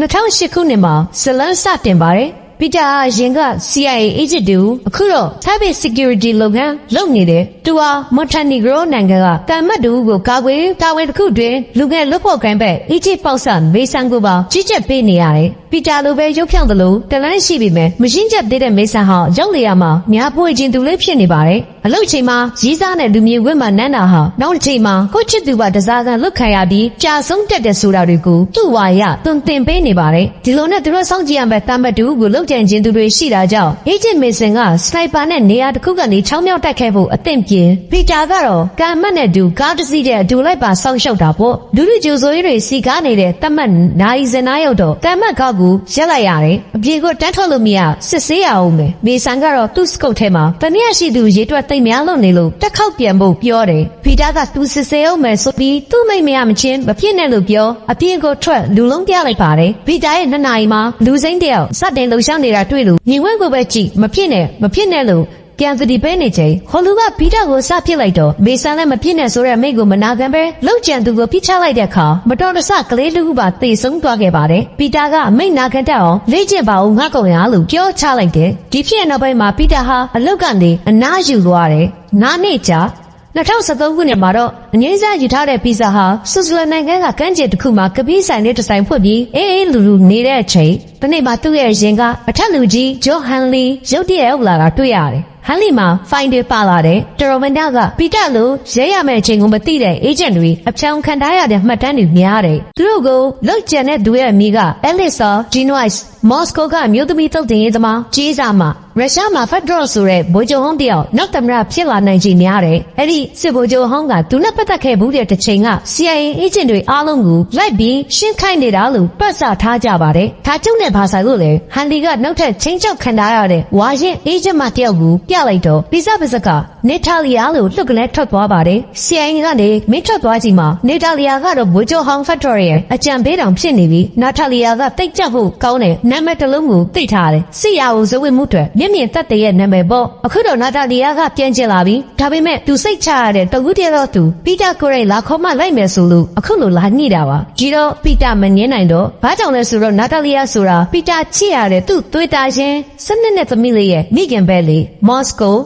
2008ခုနှစ်မှာဇလန်စတင်ပါတယ်။ ပီတာဟာရင်က CIA agent တူအခုတော့ Cyber Security လုပ်ငန်းလုပ်နေတယ်။သူဟာ Montenegro နိုင်ငံကကံမတ်တူကိုကာကွယ်တာဝန်တစ်ခုတွင်လူငယ်လွတ်ဖို့ကံပဲ Egypt ပေါက်ဆမေဆန်ကိုပါကြီးကြပ်ပေးနေရတယ်။ပီတာလိုပဲရုပ်ဖြောင်းတယ်လို့တလန်းရှိပြီမဲ့မရှင်းချက်သေးတဲ့မေဆန်ဟာရောက်လေရမှာများပွေခြင်းသူလေးဖြစ်နေပါတယ်။အလုပ်ချိန်မှာရီးစားတဲ့လူမျိုးဝင့်မှနန်းတာဟာနောက်တစ်ချိန်မှာကိုချစ်သူကတစားကန်လွတ်ခံရပြီးကြာဆုံးတက်တဲ့ဆိုတာတွေကိုသူ့ဝါရတွင်တင်ပေးနေပါတယ်။ဒီလိုနဲ့သူတို့စောင့်ကြည့်ရမယ့်တမတ်တူကိုလုတ်ကြံခြင်းသူတွေရှိတာကြောင့် Agent Mason ကစနိုက်ပါနဲ့နေရာတစ်ခုကနေချောင်းမြောက်တက်ခဲ့ဖို့အသင့်ပြင်ပီတာကတော့ကာမတ်နဲ့တူကားတစ်စီးတဲ့အတူလိုက်ပါစောင့်ရှောက်တာပေါ့လူလူကြိုဆိုရေးတွေစီကားနေတဲ့တမတ်နိုင်စနာရောက်တော့ကာမတ်ကောက်ကိုရက်လိုက်ရတယ်အပြေကိုတန်းထုတ်လို့မရစစ်ဆေးရအောင်မယ်မေဆန်ကတော့သူ့စကုတ်ထဲမှာတနည်းရှိသူရေတွက်သိမ့်များလို့နေလို့တက်ခောက်ပြန်ဖို့ပြောတယ်ပီတာကသူစစ်ဆေးအောင်မယ်ဆိုပြီးသူ့မိတ်မရမချင်းမဖြစ်နဲ့လို့ပြောအပြင်ကိုထွက်လူလုံးပြလိုက်ပါတယ်ပီတာရဲ့နှစ်နာရီမှာလူစိမ့်တယောက်စတင်လှုပ်ရှားနေတာတွေ့လို့ညီဝဲကိုပဲကြည့်မဖြစ်နဲ့မဖြစ်နဲ့လို့ပြန်သတိပေးနေချိန်ဟောလူကဘီတာကိုစပစ်လိုက်တော့မေဆန်လည်းမဖြစ်နဲ့ဆိုတဲ့မိတ်ကိုမနာခံပဲလောက်ကျန်သူကိုဖိချလိုက်တဲ့အခါမတော်တဆကလေးလူပါသေဆုံးသွားခဲ့ပါတယ်ပီတာကမိတ်နာခံတတ်အောင်လေ့ကျင့်ပါဦးငါကောင်ရလို့ပြောချလိုက်တယ်ဒီဖြစ်ရနောက်ပိုင်းမှာပီတာဟာအလောက်ကနေအနားယူသွားတယ်နားနေကြ 2013ခုနှစ်မှာတော့အငိမ့်စားယူထားတဲ့ဗီဇာဟာဆွစ်ဇာလန်နိုင်ငံကကမ်းခြေတစ်ခုမှာကပီးဆိုင်လေးတစ်ဆိုင်ဖွင့်ပြီးအေးအေးလူလူနေတဲ့အချိန်ဒီနေ့မှာသူ့ရဲ့ရင်ကအထက်လူကြီးဂျိုဟန်လီရုတ်တရက်ရောက်လာတာတွေ့ရတယ်ဟန်လီမှာဖိုင်တွေပါလာတယ်တရိုမန်ဒါကပီတာလိုရဲရမယ့်အချိန်ကိုမသိတဲ့အေဂျင့်တွေအဖြောင်ခံထားရတဲ့မှတ်တမ်းတွေများတယ်သူတို့ကိုလောက်ကျန်တဲ့သူရဲ့အမိကအဲလစ်ဆာဂျီနွိုက်စ်မော်စကိုကအမျိုးသမီးတုတ်တင်ရေးသမားကြီးစားမှာ ရုရှားမှာဖက်ဒရယ်ဆိုတဲ့ဗိုလ်ချုပ်ဟောင်းတယောက်နောက်သမရဖြစ်လာနိုင်ခြေများတယ်။အဲ့ဒီစစ်ဗိုလ်ချုပ်ဟောင်းကသူနဲ့ပတ်သက်ခဲ့ဘူးတဲ့တစ်ချိန်က CIA agent တွေအားလုံးကိုလိုက်ပြီးရှင်းခိုင်းနေတာလို့ပတ်စထားကြပါတယ်။ဒါကျုံနဲ့ဘာဆိုင်လို့လဲဟန်လီကနောက်ထပ်ချင်းချောက်ခံထားရတဲ့ဝါရင် agent မတယောက်ကိုပြလိုက်တော့ပိစပစကနေတာလီယာလို့လှုပ်ကလေးထွက်သွားပါတယ်။ CIA ကနေမင်းထွက်သွားချိန်မှာနေတာလီယာကတော့ဗိုလ်ချုပ်ဟောင်းဖက်ဒရယ်ရဲ့အကြံပေးတော်ဖြစ်နေပြီးနာတာလီယာကတိတ်ကြဖို့ကောင်းတဲ့နာမည်တစ်လုံးကိုသိထားတယ်။စစ်ရာကိုဇဝတ်မှုတွေမြင့်မြင့်တက်တဲ့ရဲ့နာမည်ပေါ့အခုတော့နာတာလီယာကပြန်ကျင်လာပြီဒါပေမဲ့သူစိတ်ချရတဲ့တကူတည်းတော့သူပီတာကိုရိတ်လာခေါ်မလိုက်မယ်ဆိုလို့အခုလိုလာညှိတာပါဒီတော့ပီတာမငင်းနိုင်တော့ဘာကြောင့်လဲဆိုတော့နာတာလီယာဆိုတာပီတာချစ်ရတဲ့သူ့သွေးသားချင်းစနစ်နဲ့သမီးလေးရဲ့မိခင်ပဲလေမော်စကို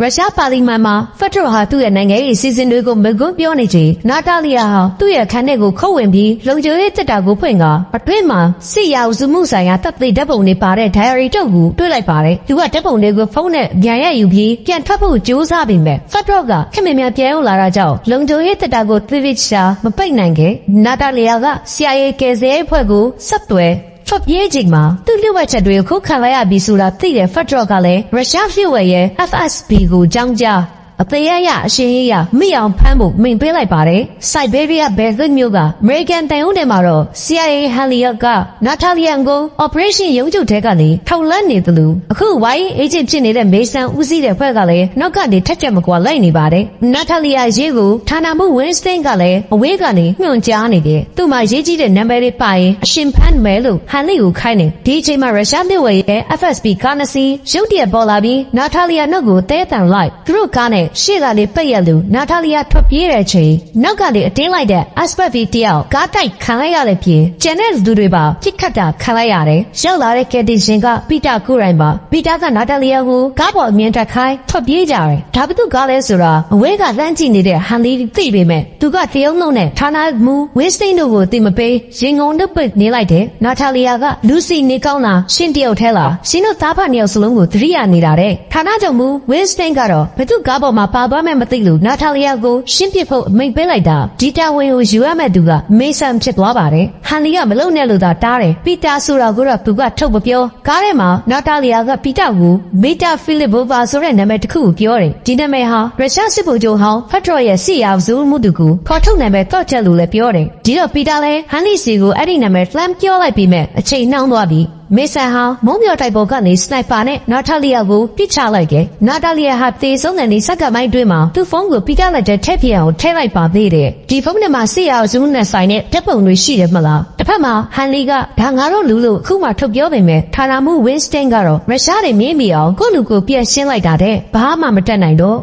ရုရှားပါလီမန်မှာဖက်ဒရယ်ဟာသူ့ရဲ့နိုင်ငံရေးစီစဉ်တွေကိုမကွန်းပြောနေချိန်နာတာလီယာဟာသူ့ရဲ့ခန်းထဲကိုခုတ်ဝင်ပြီးလုံခြုံရေးတက်တာကိုဖွင့်ကအတွင်းမှာစစ်ရာစုမှုဆိုင်ရာတပ်သိဓာတ်ပုံတွေပါတဲ့ diary တုပ်ကိုတွေ့လိုက်ပါတယ်သူကဓာတ်ပုံတွေကိုဖုန်းနဲ့ပြန်ရယူပြီးပြန်ထွက်ဖို့ကြိုးစားပေမဲ့ဖက်ဒရယ်ကခင်မင်မြန်ပြန်ရောက်လာတာကြောင့်လုံခြုံရေးတက်တာကိုသိသိချာမပိတ်နိုင်ခဲ့နာတာလီယာက CIA ကယ်ဆယ်ရေးအဖွဲ့ကိုဆက်သွယ် ဖတ်ပြေးချိန်မှာသူ့လျှို့ဝှက်ချက်တွေကိုခုခံလိုက်ရပြီဆိုတာသိတဲ့ဖက်ဒရယ်ကလည်းရုရှားလျှို့ဝှက်ရဲ့ FSB ကိုကြောင်းကြား အသေးရရအရှင်ရရမိအောင်ဖမ်းဖို့မိန်ပေးလိုက်ပါတယ်။ Siberia Belgrade မြို့က American တန်ရုံးတယ်မှာတော့ CIA Haliot က Natalia ကို Operation ရုံးချုပ်ထဲကနေထောက်လန့်နေသလိုအခု YA agent ဖြစ်နေတဲ့ Mason ဦးစီးတဲ့ဖွဲ့ကလည်းနောက်ကနေထက်ချက်မကွာလိုက်နေပါတယ်။ Natalia ရေးကိုဌာနမှူး Winston ကလည်းအဝေးကနေညွှန်ကြားနေတယ်။သူ့မှာရေးကြီးတဲ့နံပါတ်လေးပါရင်အရှင်ဖမ်းမယ်လို့ဟန်လီကိုခိုင်းတယ်။ဒီအချိန်မှာရုရှားမြို့ဝယ်ရဲ့ FSB ကားနစီရုတ်တရက်ပေါ်လာပြီး Natalia နှုတ်ကိုတဲတန်လိုက်သူတို့ကားနဲ့ရှေ့ကလေးပိတ်ရလို့နာတာလီယာထွက်ပြေးတဲ့ချိန်နောက်ကလေးအတင်းလိုက်တဲ့ aspect V တယောက်ကားတိုက်ခံလိုက်ရတဲ့ပြင်ကျန်တဲ့လူတွေပါပြစ်ခတ်တာခံလိုက်ရတယ်ရောက်လာတဲ့ကယ်တင်ရှင်ကပီတာကိုရိုင်းပါပီတာကနာတာလီယာကိုကားပေါ်အမြင်တက်ခိုင်းထွက်ပြေးကြတယ်ဒါဘသူကားလဲဆိုတာအဝဲကလှမ်းကြည့်နေတဲ့ဟန်လီသိပေမဲ့သူကတရုံလုံးနဲ့ဌာနမူဝင်းစတိန်တို့ကိုသိမပေးရင်ငုံနှုတ်ပိတ်နေလိုက်တယ်နာတာလီယာကလူစီနေကောင်းလားရှင်းတယောက်ထဲလားရှင်းတို့သားဖနှစ်ယောက်စလုံးကိုသတိရနေတာတဲ့ဌာနချုပ်မူဝင်းစတိန်ကတော့ဘသူကားပေါ်မှာပါသွားမဲ့မသိလို့နာတာလီယာကိုရှင်းပစ်ဖို့အမိန့်ပေးလိုက်တာဒီတာဝန်ကိုယူရမဲ့သူကမေဆန်ဖြစ်သွားပါတယ်ဟန်လီကမလုံနဲ့လို့သာတားတယ်ပီတာဆိုတာကိုတော့သူကထုတ်မပြောကားထဲမှာနာတာလီယာကပီတာကိုမေတာဖီလစ်ဘိုဗာဆိုတဲ့နာမည်တစ်ခုကိုပြောတယ်ဒီနာမည်ဟာရုရှားစစ်ဗိုလ်ချုပ်ဟောင်းဖက်ဒရယ်ရဲ့စီယာဇူးမှုတူကိုခေါ်ထုတ်နာမည်တော့ချက်လို့လည်းပြောတယ်ဒီတော့ပီတာလည်းဟန်လီစီကိုအဲ့ဒီနာမည်လှမ်းပြောလိုက်ပြီးမဲ့အချိန်နှောင်းသွားပြီမေဆန်ဟာမုံမြော်တိုက်ပေါ်ကနေစနိုက်ပါနဲ့နာတာလီယာကိုပစ်ချလိုက်တယ်။နာတာလီယာဟာသေဆုံးတဲ့နေ့စက္ကန့်ပိုင်းတွင်းမှာသူ့ဖုန်းကိုပီတာလက်ထဲထည့်ပြအောင်ထည့်လိုက်ပါသေးတယ်။ဒီဖုန်းထဲမှာဆီယာဇူးနဲ့ဆိုင်တဲ့ဓာတ်ပုံတွေရှိတယ်မလား။တစ်ဖက်မှာဟန်လီကဒါငါတို့လူလို့အခုမှထုတ်ပြောပေမဲ့ဌာနမှုဝင်းစတင်ကတော့ရုရှားတွေမြင်မိအောင်ကိုယ့်လူကိုပြက်ရှင်းလိုက်တာတဲ့ဘာမှမတက်နိုင်တော့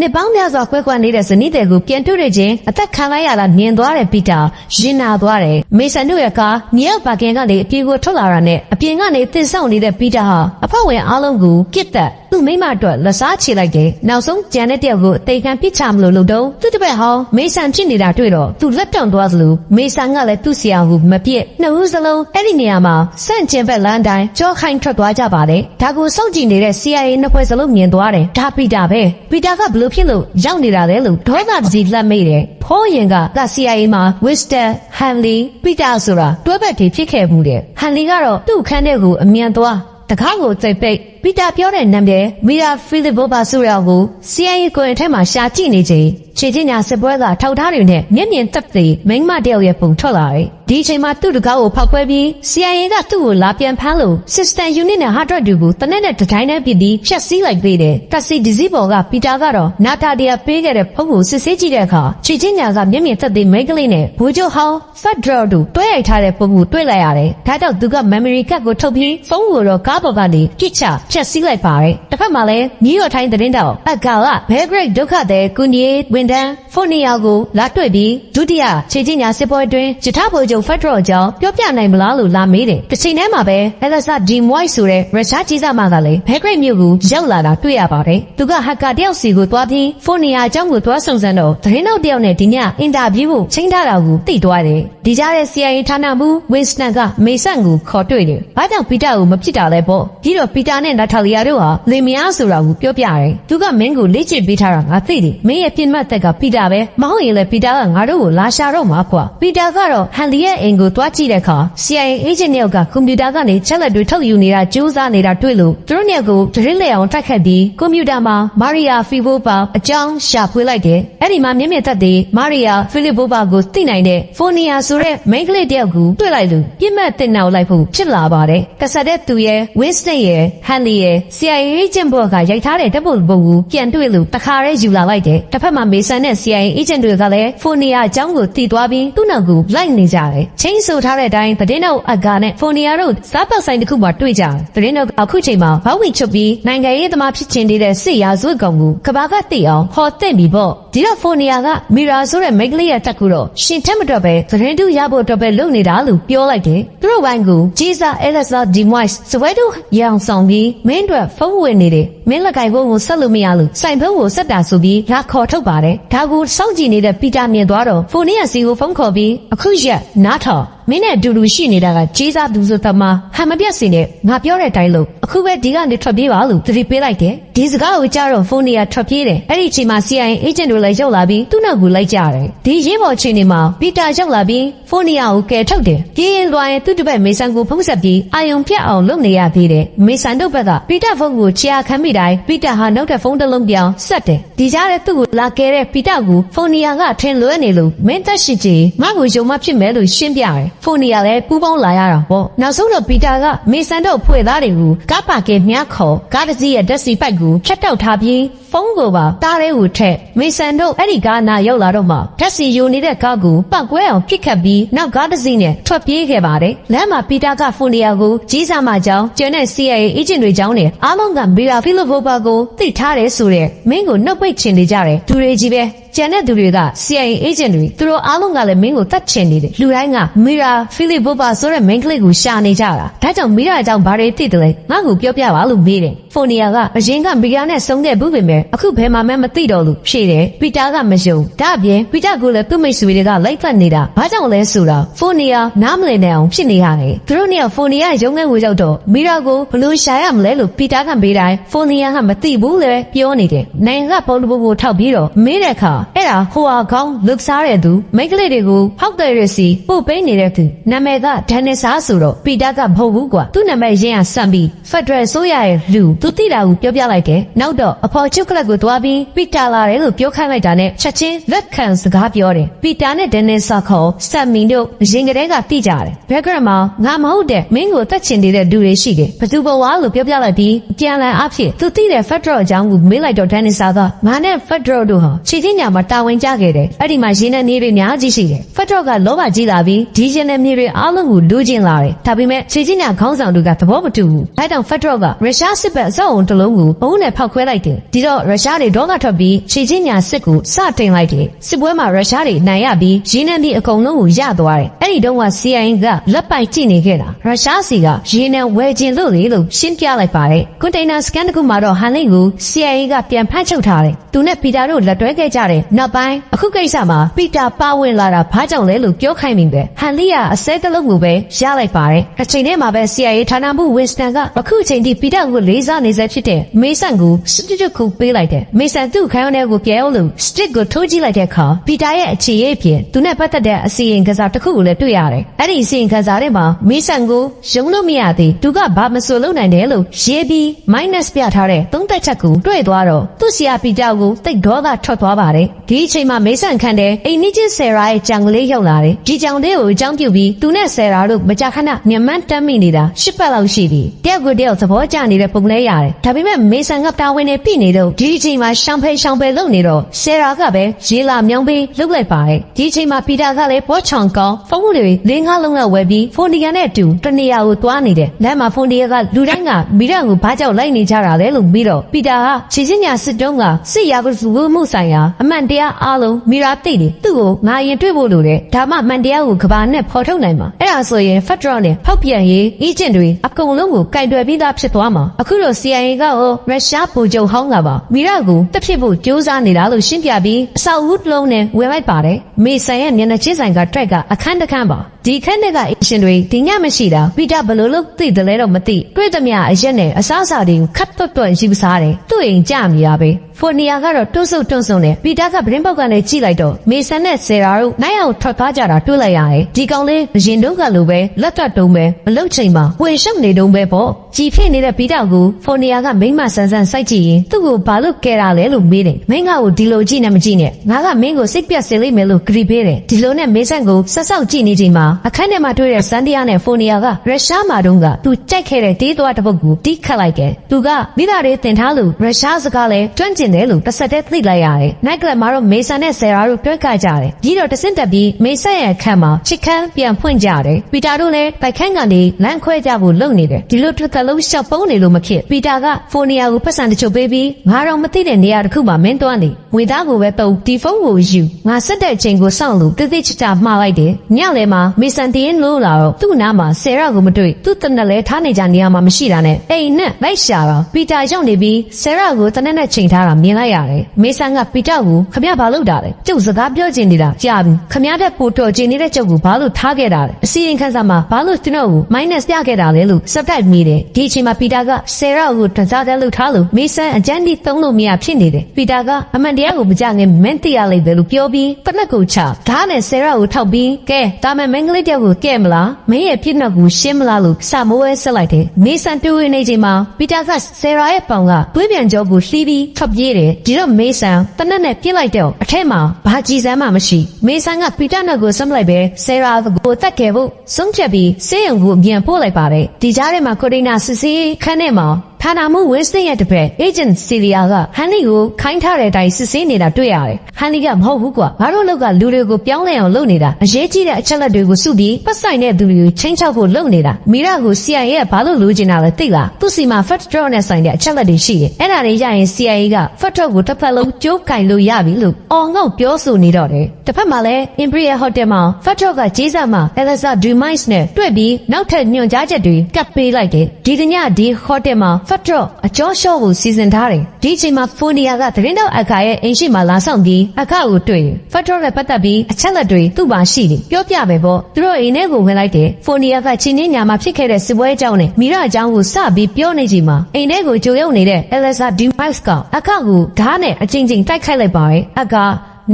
နှစ်ပေါင်းများစွာကွဲကွာနေတဲ့ဇနီးတဲ့ကိုပြန်တွေ့တဲ့ချင်းအသက်ခံလိုက်ရတာမြင်သွားတဲ့ပီတာရင်နာသွားတယ်မေဆန်တို့ရဲ့ကားမြေအောက်ပါကင်ကနေအပြင်ကိုထွက်လာတာနဲ့အပြင်ကနေသင်ဆောင်နေတဲ့ပီတာဟာအဖေဝင်အားလုံးကိုပြစ်တက်သူ့မိမအတွက်လက်စားချေလိုက်တယ်နောက်ဆုံးဂျန်တဲ့တယောက်ကိုအသေးခံပစ်ချမလို့လို့တော့သူ့တပည့်ဟောင်းမေဆန်ဖြစ်နေတာတွေ့တော့သူလက်တောင့်သွားသလိုမေဆန်ကလည်းသူ့ဆရာကိုမပြစ်နှစ်ဦးစလုံးအဲ့ဒီနေရာမှာစန့်ကျင်ဘက်လမ်းတိုင်းကြောခိုင်းထွက်သွားကြပါတယ်ဒါကိုစောင့်ကြည့်နေတဲ့ CIA နှစ်ဖွဲ့စလုံးမြင်သွားတယ်ဒါပီတာပဲပီတာကဘလို့ဖြစ်လို့ရောက်နေတာလဲလို့ဒေါသတကြီးလက်မိတယ်ဖိုးရင်ကက CIA မှာ Wister Hanley ပီတာဆိုတာတွဲဘက်တွေဖြစ်ခဲ့မှုတယ် Hanley ကတော့သူ့ခန်းထဲကိုအမြန်သွားတကားကိုစိတ်ပိတ်ပီတာပြောတဲ့နာမည်မီယာဖီလစ်ဘိုဘာဆိုရာကို CIA ကိုရင်ထဲမှာရှာကြည့်နေချိန်ခြေချင်းညာစစ်ပွဲကထောက်ထားတွေနဲ့မျက်မြင်သက်သေမိန်းမတယောက်ရဲ့ပုံထွက်လာတယ်။ဒီအချိန်မှာသူ့တကားကိုဖောက်ခွဲပြီး CIA ကသူ့ကိုလာပြန်ဖမ်းလို့ System Unit နဲ့ Hard Drive တွေကိုတနက်နဲ့တတိုင်းနဲ့ပြစ်ပြီးဖျက်ဆီးလိုက်သေးတယ်။ကက်စီဒီဇီဘော်ကပီတာကတော့နာတာဒီယာပေးခဲ့တဲ့ဖုန်းကိုစစ်ဆေးကြည့်တဲ့အခါခြေချင်းညာကမျက်မြင်သက်သေမိန်းကလေးနဲ့ဘူဂျိုဟောင်း Fat Draw တို့တွဲရိုက်ထားတဲ့ပုံကိုတွေ့လိုက်ရတယ်။ဒါကြောင့်သူက memory card ကိုထုတ်ပြီးဖုန်းကိုတော့ကားပေါ်ကနေပြစ်ချဖျက်ဆီးလိုက်ပါတယ်။တစ်ဖက်မှာလည်း New York Times သတင်းတောက်အကာက Belgrade ဒုက္ခသည်ကုညီဝန်ထမ်းဖိုနီယာကိုလာတွေ့ပြီးဒုတိယခြေချင်းညာစစ်ပွဲအတွင်းဂျထဖိုဂျုံဖက်ဒရယ်ကြောင့်ပြောပြနိုင်မလားလို့လာမေးတယ်။တစ်ချိန်တည်းမှာပဲ Elsa D. Moy ဆိုတဲ့ရုရှားကြီးစားမကလည်း Belgrade မြို့ကိုရောက်လာတာတွေ့ရပါတယ်။သူကဟက်ကာတယောက်စီကိုသွားပြီးဖိုနီယာအကြောင်းကိုသွားစုံစမ်းတော့သတင်းတောက်တယောက်နဲ့ဒီညအင်တာဗျူးကိုချိန်ထားတာကိုသိသွားတယ်။ဒီကြားတဲ့ CIA ဌာနမှူး Winston ကမေဆန်ကိုခေါ်တွေ့တယ်။ဘာကြောင့်ပီတာကိုမဖြစ်တာလဲပေါ့။ပြီးတော့ပီတာနဲ့နာတာလီယာတို့ဟာလင်မယားဆိုတာကိုပြောပြတယ်။သူကမင်းကိုလေ့ကျင့်ပေးထားတာငါသိတယ်။မင်းရဲ့ပြင်းမှတ်သက်ကပီတာပဲမဟုတ်ရင်လည်းပီတာကငါတို့ကိုလာရှာတော့မှာကွာပီတာကတော့ဟန်လီရဲ့အိမ်ကိုတွားကြည့်တဲ့အခါ CIA agent ယောက်ကကွန်ပျူတာကနေချက်လက်တွေထုတ်ယူနေတာကြိုးစားနေတာတွေ့လို့သူတို့ညကိုတရင်လေအောင်တိုက်ခတ်ပြီးကွန်ပျူတာမှာမာရီယာဖီဘိုပါအကြောင်းရှာဖွေလိုက်တယ်အဲ့ဒီမှာမျက်မြင်သက်သေမာရီယာဖီလစ်ဘိုပါကိုသိနိုင်တဲ့ဖိုနီယာဆိုတဲ့မိန်းကလေးတယောက်ကိုတွေ့လိုက်လို့ပြစ်မှတ်တင်နောက်လိုက်ဖို့ဖြစ်လာပါတယ်ကဆက်တဲ့သူရဲ့ဝင်းစတိတ်ရဲ့ဟန်လီရဲ့ CIA agent ဘောကရိုက်ထားတဲ့တပ်ပုတ်ပုံကိုပြန်တွေ့လို့တခါတည်းယူလာလိုက်တယ်တစ်ဖက်မှာမေဆန်နဲ့ CIA agent တွေကလည်းဖိုနီယာအကြောင်းကိုသိသွားပြီးသူ့နောက်ကိုလိုက်နေကြတယ်ချင်းဆိုထားတဲ့အတိုင်းသတင်းတော့အကာနဲ့ဖိုနီယာတို့စားပတ်ဆိုင်တစ်ခုမှာတွေ့ကြတယ်သတင်းတော့အခုချိန်မှာဘောက်ဝင်ချုပ်ပြီးနိုင်ငံရေးသမားဖြစ်ချင်တဲ့စစ်ရာဇဝတ်ကောင်ကိုကဘာကသိအောင်ဟော်တဲ့ပြီပေါ့ဒီတော့ဖိုနီယာကမီရာဆိုတဲ့မိန်းကလေးရဲ့တက်ကူတော့ရှင်ထက်မတော့ပဲသတင်းတူရဖို့အတွက်ပဲလုပ်နေတာလို့ပြောလိုက်တယ်သူတို့ဘိုင်းကိုဂျီဆာအဲလက်ဆာဒီမွိုက်စဝဲတို့ရအောင်ဆောင်ပြီးမင်းတို့ဖုန်းဝင်နေတယ်မင်းလက်ကင်ဘုံကိုဆက်လို့မရလို့စိုင်ဘုံကိုဆက်တာဆိုပြီးငါခေါ်ထုတ်ပါတယ်ဒါကိုစောင့်ကြည့်နေတဲ့ပီတာမြင်သွားတော့ဖိုနီယာစီကိုဖုန်းခေါ်ပြီးအခုရက်နားထောင် မင်းနဲ့အတူတူရှိနေတာကကြီးစားသူဆိုသမားဟန်မပြတ်စင်နဲ့ငါပြောတဲ့အတိုင်းလို့အခုပဲဒီကနေထွက်ပြေးပါလို့သတိပေးလိုက်တယ်ဒီစကားကိုကြားတော့ဖုန်းနီယာထွက်ပြေးတယ်အဲ့ဒီအချိန်မှာ CIA agent တွေလည်းရောက်လာပြီးသူ့နောက်ကိုလိုက်ကြတယ်ဒီရေးပေါ်အချိန်တွေမှာပီတာရောက်လာပြီးဖုန်းနီယာကိုကယ်ထုတ်တယ်ပြေးရင်လွှာရင်သူ့တပည့်မေဆန်ကိုဖုန်းဆက်ပြီးအာယုံပြတ်အောင်လုပ်နေရသေးတယ်မေဆန်တို့ဘက်ကပီတာဖုန်းကိုချာခံမိတိုင်းပီတာဟာနောက်တဲ့ဖုန်းတစ်လုံးပြောင်းဆက်တယ်ဒီကြားတဲ့သူ့ကိုလာကယ်တဲ့ပီတာကိုဖုန်းနီယာကထင်လွဲနေလို့မင်းသက်ရှိကြီးငါ့ကိုယုံမဖြစ်မယ်လို့ရှင်းပြတယ်ဖုန်းနီယာလည်းပူးပေါင်းလာရတာပေါ့နောက်ဆုံးတော့ပီတာကမေဆန်တို့ဖွဲ့သားတွေကိုကားပါကင်မြားခေါ်ကားတစ်စီးရဲ့ဓာတ်စီပိုက်ကိုဖြတ်တောက်ထားပြီးဖုန်းကိုပါတားရဲကိုထက်မေဆန်တို့အဲ့ဒီကားနာရောက်လာတော့မှဓာတ်စီယူနေတဲ့ကားကိုပောက်ကွဲအောင်ပြစ်ခတ်ပြီးနောက်ကားတစ်စီးနဲ့ထွက်ပြေးခဲ့ပါတယ်လမ်းမှာပီတာကဖုန်နီယာကိုကြီးစားမှကြောင်းကျန်တဲ့ CIA agent တွေကြောင်းနဲ့အားလုံးကမီရာဖီလိုဘိုဘာကိုသိထားတယ်ဆိုတဲ့မင်းကိုနှုတ်ပိတ်ချင်နေကြတယ်သူတွေကြီးပဲကျန်တဲ့သူတွေက CIA agent တွေသူတို့အားလုံးကလည်းမင်းကိုတတ်ချင်နေတယ်လူတိုင်းကမီရာဖီလီဘိုပါဆိုတဲ့ main ကလေးကိုရှာနေကြတာဒါကြောင့်မိရအကြောင်းဘာတွေသိတယ်လဲငါ့ကိုပြောပြပါလို့မေးတယ်ဖိုနီယာကအရင်ကမိရနဲ့ဆုံးခဲ့ဘူးပေမဲ့အခုဘယ်မှမမသိတော့လို့ဖြေတယ်ပီတာကမယုံဒါအပြင်ပီတာကလည်းသူ့မိတ်ဆွေတွေကလိုက်ဖက်နေတာဘာကြောင့်လဲဆိုတော့ဖိုနီယာနားမလည်နိုင်အောင်ဖြစ်နေရတယ်သူတို့နဲ့ဖိုနီယာရုံးငန်းကိုရောက်တော့မိရကိုဘလို့ရှာရမလဲလို့ပီတာကမေးတိုင်းဖိုနီယာကမသိဘူးလေပြောနေတယ်နိုင်ကပုံတပူကိုထောက်ပြီးတော့မေးတဲ့အခါအဲ့ဒါဟိုဟာကောင်းလုတ်စားတဲ့သူမိန်းကလေးတွေကိုဟောက်တယ်ရစီပို့ပေးနေတဲ့သူနာမည်ကဒန်နစ်ဆာဆိုတော့ပီတာကမဟုတ်ဘူးကွာသူ့နာမည်ရင်းကစံပြီးဖက်ဒရယ်ဆိုရရဲ့လူသူသိတာကိုပြောပြလိုက်တယ်နောက်တော့အဖော်ချုပ်ကလပ်ကိုသွားပြီးပီတာလာတယ်လို့ပြောခိုင်းလိုက်တာနဲ့ချက်ချင်းလက်ခံစကားပြောတယ်ပီတာနဲ့ဒန်နစ်ဆာခေါ်စက်မီတို့အရင်ကတည်းကတိကြတယ်ဘက်ဂရမ်မှာငါမဟုတ်တဲ့မင်းကိုတက်ချင်နေတဲ့လူတွေရှိတယ်ဘသူဘဝလို့ပြောပြလိုက်ပြီးပြန်လည်အဖြစ်သူသိတဲ့ဖက်ဒရယ်အကြောင်းကိုမေးလိုက်တော့ဒန်နစ်ဆာကငါနဲ့ဖက်ဒရယ်တို့ဟာခြေချင်းညာမှာတာဝန်ကျခဲ့တယ်အဲ့ဒီမှာရင်းနဲ့နေတွေအများကြီးရှိတယ်ဖက်ဒရယ်ကလောဘကြီးလာပြီးဒီဂျင်နယ်မြေတွေအားလုံးကိုလိုချင်လာတယ်ဒါပေမဲ့ခြေချင်းညာခေါင်းဆောင်တို့ကသဘောမတူဘူးအဲတောင်ဖက်ဒရယ်ကရုရှားစစ်ဘက်အစောအုံတစ်လုံးကိုဘုံနဲ့ဖောက်ခွဲလိုက်တယ်ဒီတော့ရုရှားတွေဒေါသထွက်ပြီးခြေချင်းညာစစ်ကိုစတင်လိုက်တယ်စစ်ပွဲမှာရုရှားတွေနိုင်ရပြီးရင်းနှံပြီးအကုန်လုံးကိုရသွားတယ်အဲ့ဒီတုန်းက CIA ကလက်ပိုက်ကြည့်နေခဲ့တာရုရှားစီကရင်းနှံဝယ်ခြင်းလို့လေလို့ရှင်းပြလိုက်ပါတယ်ကွန်တိန်နာစကန်တစ်ခုမှာတော့ဟန်လင်းကို CIA ကပြန်ဖမ်းချုပ်ထားတယ်သူနဲ့ပီတာတို့လက်တွဲခဲ့ကြတယ်နောက်ပိုင်းအခုကိစ္စမှာပီတာပါဝင်လာတာဘာကြောင့်လဲလို့ပြောခိုင်းမိပဲဟန်လီကအစဲတစ်လုံးကိုပဲရလိုက်ပါတယ်အချိန်ထဲမှာပဲ CIA ဌာနမှုဝင်းစတန်ကအခုအချိန်ထိပီတာကိုလေးစားနေစေဖြစ်တဲ့မေဆန်ကိုစတစ်တစ်ခုပေးလိုက်တယ်မေဆန်သူ့ခိုင်းတဲ့ကိုပြောလို့စတစ်ကိုထိုးကြည့်လိုက်တဲ့အခါပီတာရဲ့အခြေအဖြစ်သူနဲ့ပတ်သက်တဲ့အစီရင်ကစားတစ်ခုကိုလည်းတွေ့ရတယ်အဲ့ဒီအစီရင်ကစားထဲမှာမေဆန်ကိုယုံလို့မရသေးသူကဘာမဆိုလုပ်နိုင်တယ်လို့ရေးပြီး minus ပြထားတဲ့သုံးသက်ချက်ကိုတွေ့သွားတော့သူ့ဆရာပီတာကိုတိတ်ဒေါသထွက်သွားပါတယ်ဒီအချိန်မှာမေဆန်ခန့်တဲ့အိမ်နီးချင်းဆယ်ရာရဲ့ကြံကလေးရောက်လာတယ်ဒီကြံလေးကိုအကြောင်းပြုပြီးသူနဲ့ဆယ်ရာတို့မကြာခဏညမန်းတမ်းမိနေတာရှစ်ပတ်လောက်ရှိပြီတယောက်ကိုတယောက်သဘောကျနေတဲ့ပုံလဲရတယ်ဒါပေမဲ့မေဆန်ကတာဝန်နဲ့ပြည်နေတော့ဒီအချိန်မှာရှောင်ဖယ်ရှောင်ဖယ်လုပ်နေတော့ဆယ်ရာကပဲရေလာမြောင်းပေးလှုပ်လိုက်ပါတယ်ဒီအချိန်မှာပီတာကလည်းဘောချောင်ကောင်းဖုန်းတွေလေးငါးလုံးလောက်ဝယ်ပြီးဖိုနီယာနဲ့အတူတနေရာကိုသွားနေတယ်လမ်းမှာဖိုနီယာကလူတိုင်းကမိရကိုဘာကြောင့်လိုက်နေကြတာလဲလို့ပြီးတော့ပီတာကခြေချင်းညာစစ်တုံးကစစ်ရာကစုမှုဆိုင်ရာအမှန်တရားအားလုံးမိရာသိတယ်သူ့ကိုငါရင်တွေ့ဖို့လိုတယ်ဒါမှမှန်တရားကိုကဘာနဲ့ဖော်ထုတ်နိုင်မှာအဲ့ဒါဆိုရင်ဖက်ဒရယ်နဲ့ဖောက်ပြန်ရေးအေဂျင့်တွေအကုန်လုံးကိုကင်တွယ်ပြီးသားဖြစ်သွားမှာအခုတော့ CIA ကရောရုရှားဗိုလ်ချုပ်ဟောင်းကပါမိရကိုတက်ဖြစ်ဖို့ကြိုးစားနေတာလို့ရှင်းပြပြီးအဆောက်အဦတစ်လုံးနဲ့ဝယ်လိုက်ပါတယ်မေဆန်ရဲ့မျက်နှာချင်းဆိုင်ကထက်ကအခန်းတစ်ခန်းပါဒီခန်းထဲကအရှင်တွေဒီညမရှိတာပီတာဘယ်လိုလုပ်သိတယ်လဲတော့မသိတွေ့သမျှအရက်နဲ့အစားအစာတွေကိုခတ်တွတ်တွတ်ယူစားတယ်သူ့အိမ်ကြမြာပဲဖိုနီယာကတော့တွန့်ဆုတ်တွန့်ဆုတ်နဲ့ပီတာကဗရင်ပေါက်ကလည်းကြည့်လိုက်တော့မေဆန်နဲ့ဆယ်ရာတို့နိုင်အောင်ထွက်သွားကြတာတွေ့လိုက်ရတယ်ဒီကောင်လေးရင်တုံးကလိုပဲလက်တွတ်တုံးပဲမလုတ်ချိန်မှာဝင်ရှုပ်နေတုံးပဲပေါ့ကြည်ဖြစ်နေတဲ့ပီတာကိုဖိုနီယာကမိမ့်မဆန်းဆန်းစိုက်ကြည့်ရင်သူ့ကိုဘာလို့ကဲတာလဲလို့မေးတယ်မင်းကကိုဒီလိုကြည့်နေမကြည့်နဲ့ငါကမင်းကိုစိတ်ပြတ်စေလိမ့်မယ်လို့ဂရီပေးတယ်ဒီလိုနဲ့မေဆန်ကိုဆက်ဆောက်ကြည့်နေချိန်မှာအခန်းထဲမှာတွေ့တဲ့စန်ဒီယာနဲ့ဖိုနီယာကရုရှားမှာတုန်းကသူကြိုက်ခဲ့တဲ့တေးသွားတစ်ပုတ်ကိုတီးခတ်လိုက်တယ်သူကမိသားတွေတင်ထားလို့ရုရှားစကားလဲတွန့်ကျင်တယ်လို့တစ်ဆက်တည်းသိလိုက်ရတယ်နိုက်ကလပ်မှာတော့မေဆန်နဲ့ဆယ်ရာတို့တွဲကကြတယ်ကြီးတော့တဆင့်တက်ပြီးမေဆန်ရဲ့အခန်းမှာချစ်ခမ်းပြန်ဖွင့်ကြတယ်ပီတာတို့လည်းတိုက်ခန်းကနေလမ်းခွဲကြဖို့လုပ်နေတယ်ဒီလိုတစ်သက်လုံးရှောက်ပုံးနေလို့မဖြစ်ပီတာကဖိုနီယာကိုပတ်စံတချို့ပေးပြီးငါတော့မသိတဲ့နေရာတစ်ခုမှာမင်းသွားနေဝေသားကိုပဲတုံဒီဖုန်းကိုယူငါဆက်တဲ့အချိန်ကိုစောင့်လို့တိတိကျကျမှားလိုက်တယ်ညလည်းမှာမေဆန်တင်းလို့လာတော့သူ့နားမှာဆယ်ရာကိုမတွေ့သူ့တနက်လဲထားနေကြနေရာမှာမရှိတာနဲ့အိမ်နဲ့လိုက်ရှာတော့ပီတာရောက်နေပြီးဆယ်ရာကိုတနက်နဲ့ချိန်ထားတာမြင်လိုက်ရတယ်မေဆန်ကပီတာကိုခမရဘာလုပ်တာလဲကျုပ်စကားပြောချင်နေတာကြားပြီခမရတဲ့ပို့တော်ချင်နေတဲ့ကျုပ်ကိုဘာလို့ထားခဲ့တာလဲအစီရင်ခံစာမှာဘာလို့ကျွန်တော်ကို minus ပြခဲ့တာလဲလို့ subtype မိတယ်ဒီအချိန်မှာပီတာကဆယ်ရာကိုတစားတဲ့လို့ထားလို့မေဆန်အကြမ်းတိသုံးလို့မရဖြစ်နေတယ်ပီတာကအမှန်တရားကိုမကြငင်မင်းသိရလိမ့်မယ်လို့ပြောပြီးပနက်ကိုချဓာတ်နဲ့ဆယ်ရာကိုထောက်ပြီးကဲဒါမှမင်္ဂလိတယောက်ကိုကဲမလားမင်းရဲ့ပြစ်နှက်ကိုရှင်းမလားလို့စာမိုးဝဲဆက်လိုက်တယ်မေဆန်တူဝင်နေချိန်မှာပီတာကဆယ်ရာရဲ့ပေါင်ကသွေးပြန်ကြောကိုလှီးပြီးထွက်ပြေးတယ်ဒီတော့မေဆန်တနက်နဲ့ပြစ်လိုက်တော့အထက်မှာဘာကြည်စမ်းမှမရှိမေဆန်ကပီတာနှက်ကိုဆမ်းလိုက်ပဲဆယ်ရာကိုတက်ခဲ့ဖို့ဆုံးဖြတ်ပြီးဆေးရုံကိုပြန်ပို့လိုက်ပါတယ်ဒီကြားထဲမှာကိုရိနာစစ်စီခန်းထဲမှာ ဌာနမှုဝင်းစတင်ရဲ့တပည့် agent Celia ကဟန်လီကိုခိုင်းထားတဲ့အတိုင်းစစ်ဆေးနေတာတွေ့ရတယ်။ဟန်လီကမဟုတ်ဘူးကွာ။ငါတို့လောက်ကလူတွေကိုပြောင်းလဲအောင်လုပ်နေတာ။အရေးကြီးတဲ့အချက်လက်တွေကိုစုပြီးပတ်ဆိုင်တဲ့သူတွေကိုချင်းချောက်ဖို့လုပ်နေတာ။မီရာကို CIA ကဘာလို့လိုချင်တာလဲသိလား။သူ့စီမှာ Fat Draw နဲ့ဆိုင်တဲ့အချက်လက်တွေရှိတယ်။အဲ့ဒါတွေရရင် CIA က Fat Draw ကိုတစ်ဖက်လုံးကြိုးကင်လို့ရပြီလို့အော်ငေါ့ပြောဆိုနေတော့တယ်။တစ်ဖက်မှာလည်း Imperial Hotel မှာ Fat Draw ကဂျေးစားမှာ Eliza Dumas နဲ့တွေ့ပြီးနောက်ထပ်ညွှန်ကြားချက်တွေကပ်ပေးလိုက်တယ်။ဒီတညဒီ Hotel မှာ Fat Draw အကျော်လျှော့ဖို့စီစဉ်ထားတယ်။ဒီအချိန်မှာဖိုနီယာကသတင်းတောက်အခါရဲ့အိမ်ရှိမှလာဆောင်ပြီးအခကိုတွေ့တယ်။ဖတ်တော်နဲ့ပတ်သက်ပြီးအချက်လက်တွေသူ့မှာရှိတယ်။ပြောပြမယ်ပေါ့။သူတို့အိမ်ထဲကိုဝင်လိုက်တယ်။ဖိုနီယာကချင်းချင်းညာမှာဖြစ်ခဲ့တဲ့စစ်ပွဲအကြောင်းနဲ့မိရအကြောင်းကိုစပြီးပြောနေချိန်မှာအိမ်ထဲကိုကြိုရောက်နေတဲ့ Elsa Dumas ကအခကိုဓာတ်နဲ့အချင်းချင်းတိုက်ခိုက်လိုက်ပါတယ်။အခ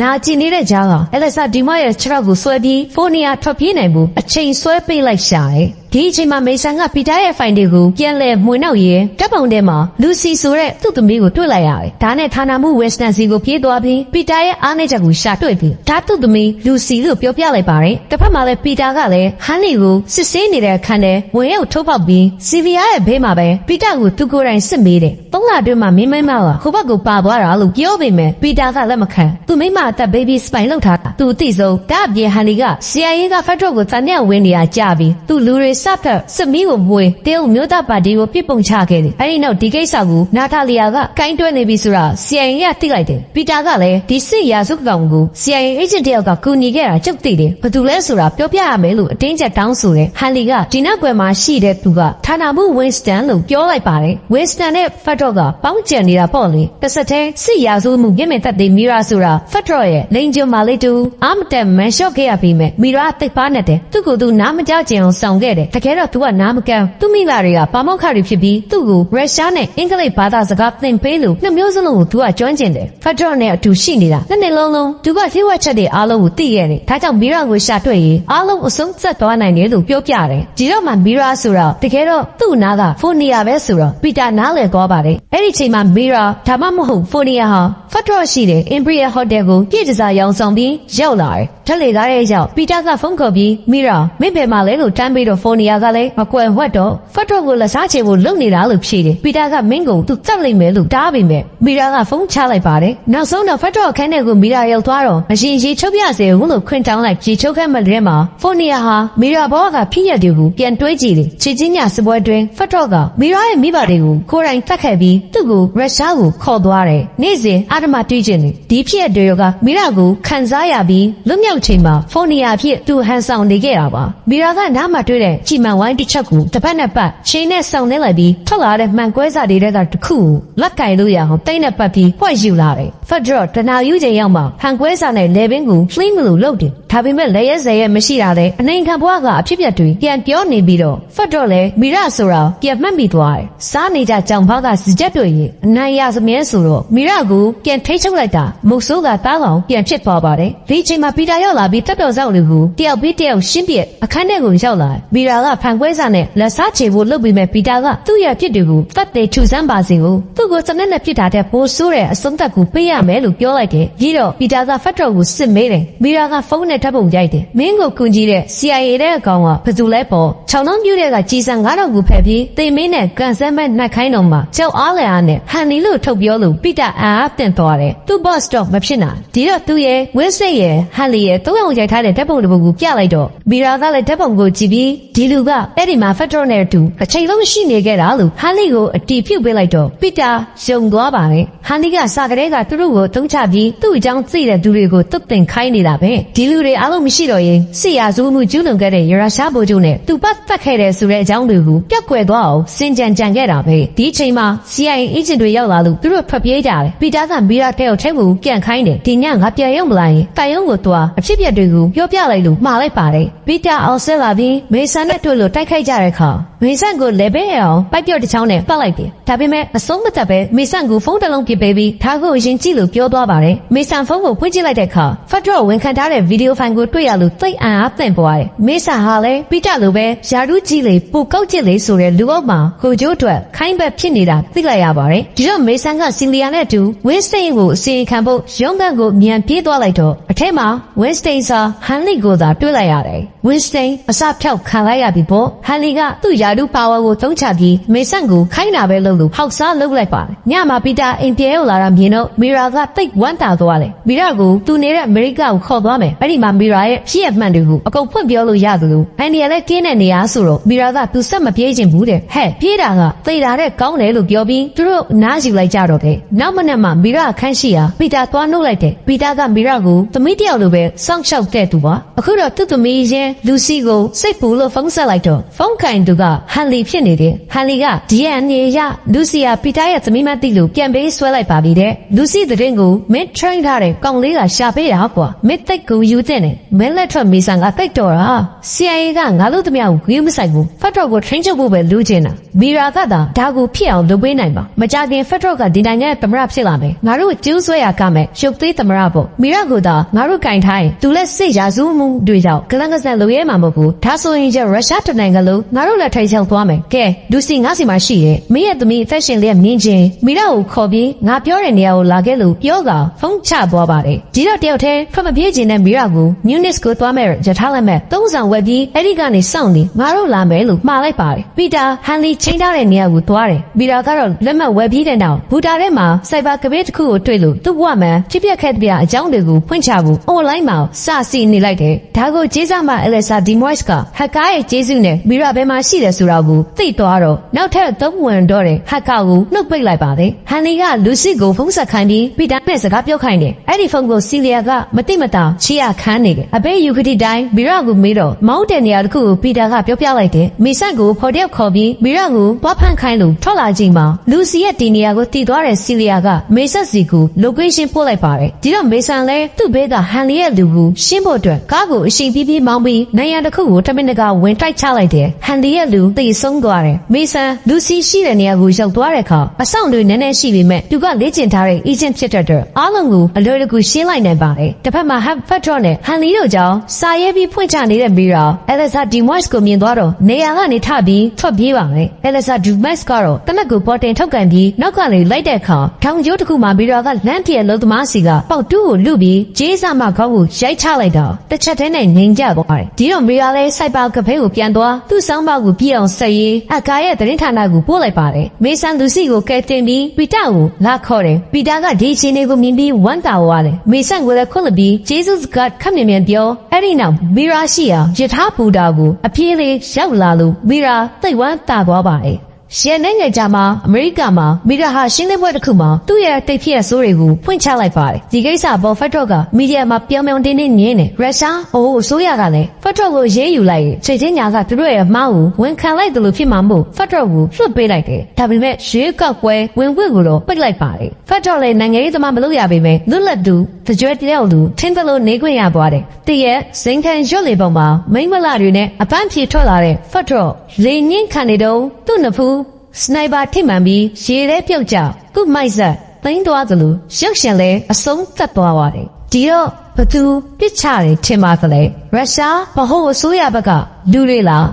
နာကျင်နေတဲ့ကြားကအလက်ဆာဒီမရဲ့ခြေထောက်ကိုဆွဲပြီးဖိုနီယာထွက်ပြေးနိုင်မှုအချိန်ဆွဲပေးလိုက်ရှာတယ် ဒီဒီအချိန်မှာမေဆန်ကပီတာရဲ့ဖိုင်တွေကိုပြန်လဲမှွေနောက်ရဲတပ်ပုံထဲမှာလူစီဆိုတဲ့သူ့သမီးကိုတွေ့လိုက်ရတယ်ဒါနဲ့ဌာနမှုဝက်စတန်စီကိုပြေးသွားပြီးပီတာရဲ့အားနည်းချက်ကိုရှာတွေ့ပြီးဒါသူ့သမီးလူစီလို့ပြောပြလိုက်ပါတယ်တစ်ဖက်မှာလည်းပီတာကလည်းဟန်လီကိုစစ်ဆေးနေတဲ့အခန်းထဲဝင်ရောက်ထိုးပေါက်ပြီးစီဗီယာရဲ့ဘေးမှာပဲပီတာကိုသူကိုယ်တိုင်စစ်မေးတယ်သုံးလအတွင်းမှာမင်းမိမကဟိုဘက်ကိုပါသွားတာလို့ပြောပေမဲ့ပီတာကလက်မခံသူမိမအသက်ဘေဘီစပိုင်လောက်ထားတာသူအသိဆုံးဒါအပြင်ဟန်လီက CIA ကဖတ်တော့ကိုတန်တဲ့ဝင်နေရကြပြီးသူလူတွေစဖက်စစ်မီးကိုမွေတရုတ်မျိုးသားပါတီကိုပြစ်ပုံချခဲ့တယ်အဲဒီနောက်ဒီကိစ္စကိုနာတာလီယာကကိုင်းတွဲနေပြီဆိုတာ CIA ကသိလိုက်တယ်ပီတာကလည်းဒီစစ်ရာစုကောင်ကို CIA agent တယောက်ကကူညီခဲ့တာကြုတ်သိတယ်ဘာတူလဲဆိုတာပြောပြရမယ်လို့အတင်းကျပ်တောင်းဆိုတယ်ဟန်လီကဒီနောက်ွယ်မှာရှိတဲ့သူကဌာနမှုဝင်းစတန်လို့ပြောလိုက်ပါတယ်ဝင်းစတန်နဲ့ဖတ်တော့ကပေါင်းကျန်နေတာပေါ့လေတစ်ဆက်တည်းစစ်ရာစုမှုမျက်မြင်သက်သေမီရာဆိုတာဖတ်တော့ရဲ့လိန်ကျွန်းမာလေးတူအာမတက်မန်ရှော့ခဲ့ရပြီးမဲ့မီရာတိတ်ပါနဲ့တယ်သူ့ကိုယ်သူနားမကြကျင်အောင်ဆောင်ခဲ့တယ်တကယ်တော့သူကနားမကန်းသူ့မိဘတွေကပါမောက်ခတွေဖြစ်ပြီးသူ့ကိုရုရှားနဲ့အင်္ဂလိပ်ဘာသာစကားသင်ပေးလို့နှစ်မျိုးစလုံးကိုသူကကျွမ်းကျင်တယ်ဖတ်တော့နဲ့အတူရှိနေတာနှစ်နှစ်လုံးလုံးသူကလှိဝက်ချက်တွေအားလုံးကိုသိခဲ့တယ်ဒါကြောင့်မီရာကိုရှာတွေ့ရင်အားလုံးအဆုံးသက်သွားနိုင်တယ်လို့ပြောပြတယ်ဒီတော့မှမီရာဆိုတော့တကယ်တော့သူ့နားကဖိုနီယာပဲဆိုတော့ပီတာနားလည်သွားပါတယ်အဲ့ဒီချိန်မှာမီရာဒါမှမဟုတ်ဖိုနီယာဟာဖတ်တော့ရှိတယ်အင်ပရီယာဟိုတယ်ကိုပြည့်တစားရောင်းဆောင်ပြီးရောက်လာတယ်ထက်လေကားတဲ့ရောက်ပီတာကဖုန်းခေါ်ပြီးမီရာမင်းဘယ်မှာလဲလို့တန်းပြီးတော့ဖိုနီယာကလည်းမကွယ်ဝတ်တော့ဖတ်တော့ကိုလက်စားချေဖို့လုပ်နေတာလို့ဖြေတယ်ပီတာကမင်းကိုသူတက်လိုက်မယ်လို့တားပေမဲ့မီရာကဖုန်းချလိုက်ပါတယ်နောက်ဆုံးတော့ဖတ်တော့အခန်းထဲကိုမီရာရောက်သွားတော့အရင်ရေချုပ်ပြစေဘူးလို့ခွင့်တောင်းလိုက်ရေချုပ်ခက်မှတဲ့မှာဖိုနီယာဟာမီရာဘောကဖြစ်ရတဲ့ကိုပြန်တွေးကြည့်တယ်ချီချင်းညစပွဲတွင်ဖတ်တော့ကမီရာရဲ့မိဘတွေကိုကိုယ်တိုင်တတ်ခဲ့ပြီးသူ့ကိုရုရှားကိုခေါ်သွားတယ်နေ့စဉ်အာဓမတွေးကျင်တယ်ဒီဖြစ်ရတွေကမီရာကိုခံစားရပြီးလွတ်မြောက်ချိန်မှာဖိုနီယာဖြစ်သူဟန်ဆောင်နေခဲ့တာပါမီရာကနားမှာတွေ့တဲ့ချီမန်ဝိုင်းတစ်ချက်ကိုတစ်ပတ်နဲ့ပတ်ချိန်နဲ့ဆောင်နေလိုက်ပြီးထွက်လာတဲ့မှန်ကွဲစာတွေထဲကတစ်ခုကိုလက်ကင်လို့ရအောင်တိတ်နဲ့ပတ်ပြီးဖွက်ယူလာတယ်ဖတ်တော့တနာယူချိန်ရောက်မှဟန်ကွဲစာနဲ့လေဘင်းကိုဖလင်းမလို့လုပ်တယ်ဒါပေမဲ့လေရဲဇဲရဲမရှိတာလေအနိုင်ခံဘွားကအဖြစ်ပြက်တွေပြန်ပြောနေပြီးတော့ဖတ်တော့လေမီရာဆိုတာပြန်မှတ်မိသွားတယ်စားနေကြကြောင်ဘောက်ကစကြက်တွေရင်အနိုင်ရစမြဲဆိုတော့မီရာကိုပြန်ထိတ်ချုပ်လိုက်တာမုတ်ဆိုးကတားကောင်ပြန်ဖြစ်သွားပါတယ်ဒီချိန်မှာပီတာရောက်လာပြီးတပ်တော်ဆောင်တွေကိုတယောက်ပြီးတယောက်ရှင်းပြအခန်းထဲကိုရောက်လာမီရာကဖန်ကွဲစာနဲ့လက်စားချေဖို့လုပ်ပြီးမဲ့ပီတာကသူ့ရဲ့ဖြစ်တွေကိုတတ်တယ်ထူဆန်းပါစေကိုသူ့ကိုစနက်နဲ့ပြစ်တာတဲ့ပိုးဆိုးတဲ့အဆုံးသက်ကိုပေးရမယ်လို့ပြောလိုက်တယ်ပြီးတော့ပီတာကဖတ်တော်ကိုစစ်မေးတယ်မီရာကဖုန်းနဲ့ဓာတ်ပုံရိုက်တယ်မင်းကိုကူညီတဲ့ CIA တဲ့အကောင်ကဘယ်သူလဲပေါ့ခြောင်နှောင်းပြူတဲ့ကကြီးစံ9000ကိုဖက်ပြီးတေမင်းနဲ့ကန်ဆန်းမဲ့နှက်ခိုင်းတော်မှာကြောက်အားလျာနဲ့ဟန်နီလို့ထုတ်ပြောလို့ပီတာအာအတင်သွားတယ်သူ့ boss တော့မဖြစ်နိုင်ဒီတော့သူရဲ့ဝင်းစိတ်ရဲ့ဟန်လီရဲ့သုံးယောက်ရိုက်ထားတဲ့ဓာတ်ပုံတစ်ပုဒ်ကိုပြလိုက်တော့မီရာကလည်းဓာတ်ပုံကိုကြည့်ပြီးဒီလူကအဲ့ဒီမှာဖက်ဒရယ်နဲ့အတူအချိန်လုံးရှိနေခဲ့တာလို့ဟန်လီကိုအတီးပြုတ်ပေးလိုက်တော့ပီတာယုံသွားပါတယ်ဟန်လီကစာကလေးကသူတို့ကိုတုံးချပြီးသူ့အကြောင်းသိတဲ့သူတွေကိုတုတ်တင်ခိုင်းနေတာပဲဒီလူတွေအားလုံးမရှိတော့ရင်စစ်ရာဇဝမှုကျူးလွန်ခဲ့တဲ့ရရှားဗိုလ်ချုပ်နဲ့သူပတ်သက်ခဲ့တဲ့ဆိုတဲ့အကြောင်းတွေကိုပြက်ကွယ်သွားအောင်စင်ကြံကြံခဲ့တာပဲဒီအချိန်မှာ CIA agent တွေရောက်လာလို့သူတို့ဖျက်ပြေးကြတယ်ပီတာကမီရာတဲ့ကိုထဲကိုပြန်ခိုင်းတယ်ဒီညငါပြန်ရောက်မလာရင်တိုင်ရုံကိုသွားအဖြစ်ပြက်တွေကိုပြောပြလိုက်လို့မှားလိုက်ပါတယ်ပီတာအောင်ဆက်လာပြီးမေဆန်နဲ့တွေ့လို့တိုက်ခိုက်ကြတဲ့အခါမေဆန်ကိုလေဘဲအောင်ပိုက်ပြော့တစ်ချောင်းနဲ့ပတ်လိုက်တယ်ဒါပေမဲ့အဆုံးမသက်ပဲမေဆန်ကိုဖုန်းတစ်လုံးပစ်ပေးပြီးဒါကိုအရင်ကြည့်လို့ပြောသွားပါတယ်မေဆန်ဖုန်းကိုဖွင့်ကြည့်လိုက်တဲ့အခါဖတ်တော့ဝန်ခံထားတဲ့ဗီဒီယိုဖိုင်ကိုတွေ့ရလို့သိအံ့အားသင့်ပွားတယ်မေဆန်ဟာလည်းပီတာလိုပဲယာရုကြည့်လေပူကောက်ကြည့်လေဆိုတဲ့လူအုပ်မှာကိုကျိုးအတွက်ခိုင်းဘက်ဖြစ်နေတာသိလိုက်ရပါတယ်ဒီတော့မေဆန်ကစီလီယာနဲ့အတူဝင်းစတိန်ကိုအစီရင်ခံဖို့ရုံးခန်းကိုမြန်ပြေးသွားလိုက်တော့အထက်မှာဝင်းစတိန်စာဟန်လီကိုသာတွေ့လိုက်ရတယ်ဝင်းစတိန်အစဖြောက်ခံလိုက်ရပြီပေါ့ဟန်လီကသူ့ယာရုပါဝါကိုသုံးချပြီးမေဆန်ကိုခိုင်းတာပဲလုပ်လို့ဟောက်စားလုပ်လိုက်ပါတယ်ညမှာပီတာအိမ်ပြေရောက်လာတာမြင်တော့မီရာကတိတ်ဝမ်းတာသွားတယ်မီရာကိုသူနေတဲ့အမေရိကကိုခေါ်သွားမယ်အဲ့ဒီမှာမီရာရဲ့ဖြစ်ရမှန်တွေကိုအကုန်ဖွင့်ပြောလို့ရသလိုအန်ဒီယာလည်းကင်းတဲ့နေရာဆိုတော့မီရာကသူဆက်မပြေးခြင်းဘူးတဲ့ဟဲ့ပြေးတာကသေတာတဲ့ကောင်းတယ်လို့ပြောပြီးသူတို့နားယူလိုက်ကြတော့တယ်နောက်မနေ့မှမီရာအခန်းရှိရာပီတာသွားနှုတ်လိုက်တယ်ပီတာကမီရာကိုသမီးတယောက်လိုပဲစောင့်ရှောက်တဲ့သူပါအခုတော့သူ့သမီးချင်းလူစီကိုစိတ်ပူလို့ဖုန်းဆက်လိုက်တော့ဖုန်းခိုင်သူကဟန်လီဖြစ်နေတယ်ဟန်လီက DNA ရလူစီယာပီတာရဲ့သမီးမသိလို့ပြန်ပေးဆွဲလိုက်ပါပြီတဲ့လူစီတဲ့ရင်ကိုမင်း train ထားတဲ့ကောင်လေးကရှာပေးတာကွာမင်းတိတ်ကိုယူတဲ့နဲ့မင်းလက်ထွက်မီဆန်ကတိတ်တော်တာ CIA ကငါတို့တမယကိုဂရုမစိုက်ဘူးဖတ်တော့ကို train ချုပ်ဖို့ပဲလူချင်တာမီရာကသာဒါကိုဖြစ်အောင်လုပ်ပေးနိုင်ပါမကြခင်ဖတ်တော့ကဒီနိုင်ငံရဲ့သမရဖြစ်လာမယ်ငါတို့ကျူးဆွဲရကမယ်ရုပ်သေးသမရပေါ့မီရာကိုသာငါတို့ကင်ထားရင်သူလက်စိတ်ရာဇူးမှုတွေကြောင့်ကလန်ကဆန်လိုရဲမှာမဟုတ်ဘူးဒါဆိုရင်ကျရုရှားတနိုင်ငံလုံးငါတို့လက်ထိုင်ချောက်သွားမယ်ကဲလူစီငါစီမှာရှိတယ်မင်းရဲ့သမီးအသက်ရှင်လေးမြင်ချင်းမီရာကိုခေါ်ပြီးငါပြောတဲ့နေရာကိုလာခဲ့လို့ပြောကဖုန်းချသွားပါတယ်ဒီတော့တယောက်တည်းဖမပြေးခြင်းနဲ့မီရာကိုမြူနစ်ကိုသွားမယ်ရထားလိုက်မဲ့သုံးဆောင်ဝက်ပြီးအဲ့ဒီကနေစောင့်နေငါတို့လာမယ်လို့မှားလိုက်ပါတယ်ပီတာဟန်လီချင်းထားတဲ့နေရာကိုသွားတယ်ပီတာကတော့လက်မှတ်ဝက်ပြီးတဲ့နောက်ဘူတာထဲမှာစိုက်ဘာကပေးတစ်ခုကိုတွေ့လို့သူ့ဘဝမှာဖြစ်ပျက်ခဲ့တဲ့အကြောင်းတွေကိုဖွင့်ချဖို့ online မှာစစီနေလိုက်တယ်ဒါကိုကျေးဇူးမအလက်ဆာဒီမွိုက်စ်ကဟက်ကာရဲ့ကျေးဇူးနဲ့မီရာဘဲမှာရှိတယ်ဆိုတာကိုသိသွားတော့နောက်ထပ်သုံးဝင်တော့တဲ့ဟက်ကာကိုနှုတ်ပိတ်လိုက်ပါတယ်ဟန်လီကလူစီကိုဖုန်းဆက်ခိုင်းပြီးပီတာနဲ့စကားပြောခိုင်းတယ်အဲ့ဒီဖုန်းကိုစီလီယာကမတိမတာချီရခန်းနေတယ်အဘေးယူခတိတိုင်းမီရာကိုမေးတော့မောင်းတဲ့နေရာတစ်ခုကိုပီတာကပြောပြလိုက်တယ်မီဆက်ကိုဖော်တဲ့ခေါ်ပြီးမီရာကိုတွားဖန့်ခိုင်းလို့ထွက်လာချိန်မှာလူစီရဲ့ဒီနေရာကိုတည်သွားတဲ့စီလီယာကမေဆက်စီကို location ပို့လိုက်ပါတယ်ဒီတော့မေဆန်လဲသူ့ဘေးကဟန်လီရဲ့လူကိုရှင်းဖို့အတွက်ကားကိုအရှိန်ပြေးပြေးမောင်းပြီးနိုင်ရန်တစ်ခုကိုတမင်တကာဝင်တိုက်ချလိုက်တယ်ဟန်လီရဲ့လူသိဆုံးသွားတယ်မေဆန်လူစီရှိတဲ့နေရာကိုရောက်သွားတဲ့အခါအဆောင်တွေနည်းနည်းရှိပေမဲ့သူကလေ့ကျင့်ထားတဲ့ agent ဖြစ်တဲ့အတွက်အားလုံးကိုအလွယ်တကူရှင်းလိုက်နိုင်ပါတယ်တစ်ဖက်မှာဟပ်ဖတ်တော့နဲ့ဟန်လီတို့ကြောင့်စာရေးပြီးဖွင့်ချနေတဲ့မီရာအလက်ဆာဒီမွတ်စ်ကိုမြင်သွားတော့နေရာကနေထပြီးထွက်ပြေးပါမယ်အလက်ဆာဒီမတ်စ်ကတော့တနက်ကိုပေါ်တင်ထုတ်ကန်ပြီးနောက်ကနေလိုက်တဲ့အခါထောင်ကျိုးတစ်ခုမှာမီရာကလမ်းပြဲလုံးသမားစီကပေါက်တူးကိုလူပြီးဂျေးစာမခေါင်းကိုရိုက်ချလိုက်တော့တစ်ချက်တည်းနဲ့ငိန်ကြသွားတယ်ဒီတော့မီရာလည်းစိုက်ပါကဖဲကိုပြန်သွားသူ့ဆောင်းပါကိုပြည့်အောင်ဆက်ရေးအကာရဲ့သတင်းဌာနကိုပို့လိုက်ပါတယ်မေဆန်လူစီကိုကဲတင်ပြီးပီတာကိုလာခေါ်တယ်ပီတာကဒီချင်းလေးကိုမြင်ပြီးဝမ်းသာသွားတယ်မေဆန်ကိုလည်းခွင့်လပြီးဂျေဇုစ်ကခပ်မြန်မြန်ပြောအဲ့ဒီနောက်မီရာရှိရာယထာဘူတာကိုအပြေးလေးရောက်လာလို့မီရာသိတ်ဝမ်းသာသွားပါတယ် ရှယ်နိုင်ငံကြမှာအမေရိကမှာမီရာဟာရှင်းလင်းပွဲတစ်ခုမှာသူ့ရဲ့တိတ်ဖြစ်ရဆိုးတွေကိုဖွင့်ချလိုက်ပါတယ်ဒီကိစ္စပေါ်ဖတ်တော့ကမီဒီယာမှာပြောင်းပြောင်းတင်းတင်းညင်းနေရုရှားအိုးဆိုရကလည်းဖတ်တော့ကိုရေးယူလိုက်ရင်ချိန်ချင်းညာကသူတို့ရဲ့မှားကိုဝန်ခံလိုက်တယ်လို့ဖြစ်မှာမို့ဖတ်တော့ကိုလွှတ်ပေးလိုက်တယ်ဒါပေမဲ့ရွေးကောက်ပွဲဝင်ခွင့်ကိုတော့ပိတ်လိုက်ပါတယ်ဖတ်တော့လည်းနိုင်ငံရေးသမားမလုပ်ရပေမဲ့လွတ်လပ်သူတကြွတယောက်လူထင်းသလိုနေခွင့်ရသွားတယ်တည့်ရဲ့စိန်ခံရွတ်လေပုံမှာမိမလာတွေနဲ့အပန်းဖြေထွက်လာတဲ့ဖတ်တော့လေညင်းခံနေတော့သူ့နဖူး စနိုက်ပါထိမှန်ပြီးရေထဲပြုတ်ကျသူ့မိုက်ဆက်သိမ်းသွားသလိုရုပ်ရှင်လည်းအဆုံးသတ်သွားပါတယ်ဒီတော့ဘသူပစ်ချတယ်ထင်ပါသလဲရုရှားဗဟိုအစိုးရဘက်ကလူတွေလား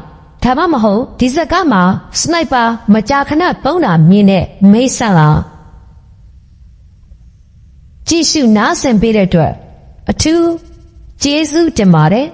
ဒါမှမဟုတ်ဒီဇက်ကမှာစနိုက်ပါမကြာခဏပုံးတာမြင်တဲ့မိတ်ဆက်လားကြည့်ရှုနားဆင်ပေးတဲ့အတွက်အထူးကျေးဇူးတင်ပါတယ်